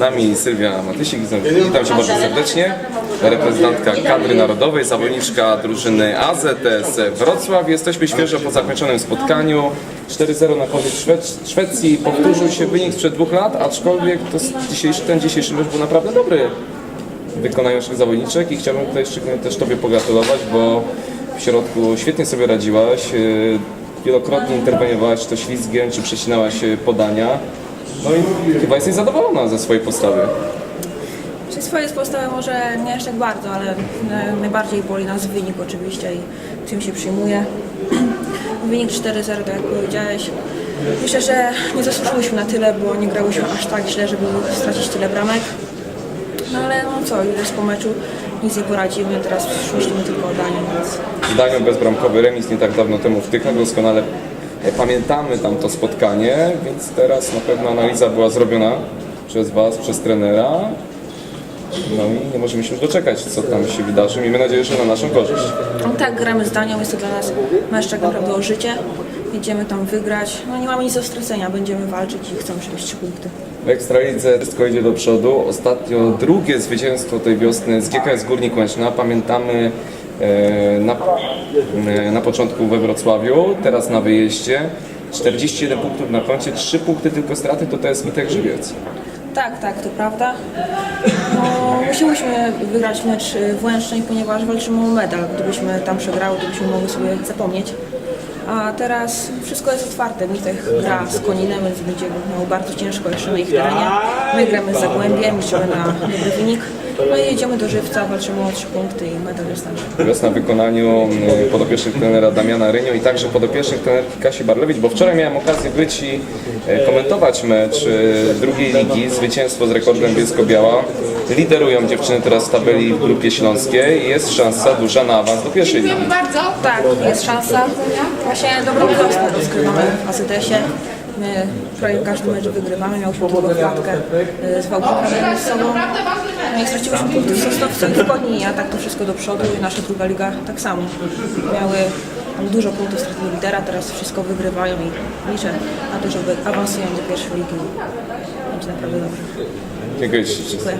nami Sylwia Matysik, witam Cię bardzo serdecznie. Reprezentantka kadry narodowej, zawodniczka drużyny AZS Wrocław. Jesteśmy świeżo po zakończonym spotkaniu. 4-0 na korzyść Szwed- Szwecji. Powtórzył się wynik sprzed dwóch lat, aczkolwiek to dzisiejszy, ten dzisiejszy mecz był naprawdę dobry w wykonaniu naszych zawodniczek i chciałbym tutaj szczególnie też Tobie pogratulować, bo w środku świetnie sobie radziłaś. yy, Wielokrotnie interweniowałaś, czy to ślizgiem, czy przecinałaś yy, podania. No i chyba jesteś zadowolona ze swojej postawy. Czy swoje postawy może nie aż tak bardzo, ale e, najbardziej boli nas wynik oczywiście i tym się przyjmuje. Wynik 4-0, tak jak powiedziałeś. Myślę, że nie zasłużyłyśmy na tyle, bo nie grałyśmy aż tak źle, żeby stracić tyle bramek. No ale no co, już po meczu nic nie poradzimy, teraz myślimy tylko o daniu, więc Daniu bezbramkowy remis nie tak dawno temu w Tychach, doskonale pamiętamy tam to spotkanie, więc teraz na pewno analiza była zrobiona przez Was, przez trenera. No i nie możemy się już doczekać, co tam się wydarzy. Miejmy nadzieję, że na naszą korzyść. no, tak gramy z Danią, jest to dla nas mecz tak naprawdę o życie. Jedziemy tam wygrać, no nie mamy nic do stracenia, będziemy walczyć i chcemy przywieźć trzy punkty. W Ekstralidze wszystko idzie do przodu. Ostatnio drugie zwycięstwo tej wiosny z GKS Górnik Łęczna. Pamiętamy e, na, e, na początku we Wrocławiu, teraz na wyjeździe. 41 punktów na koncie, 3 punkty tylko straty, to to jest Mitek Żywiec. Tak, tak, to prawda. No, wygrać mecz w Łęcznej, ponieważ walczymy o medal. Gdybyśmy tam przegrały, to byśmy mogli sobie zapomnieć. A teraz wszystko jest otwarte. Mitek gra z Koninem, więc będzie miał bardzo ciężko jeszcze na ich terenie. My gramy z Zagłębiem, liczymy na dobry wynik. No i jedziemy do Żywca, walczymy o trzy punkty i medal jest nasz. Wiosna w wykonaniu e, podopiecznych trenera Damiana Rynio i także podopiecznych trenerki Kasi Barlewicz, bo wczoraj miałem okazję być i e, komentować mecz e, drugiej ligi, zwycięstwo z rekordem Bielsko-Biała. Liderują dziewczyny teraz w tabeli w grupie śląskiej i jest szansa duża na awans do pierwszej ligi. Tak, jest szansa. Właśnie dobrą wiosnę rozgrywamy w AZS-ie. My prawie każdy mecz wygrywamy, miałyśmy tylko klatkę y, z Wałbrzychem z sobą. No i straciłyśmy punktów w Sosnowcu i w Koni, a tak to wszystko do przodu i nasza druga liga tak samo. Miały dużo punktów stracili lidera, teraz wszystko wygrywają i liczę na to, żeby awansują do pierwszej ligi. Będzie naprawdę dobrze. Dziękuję.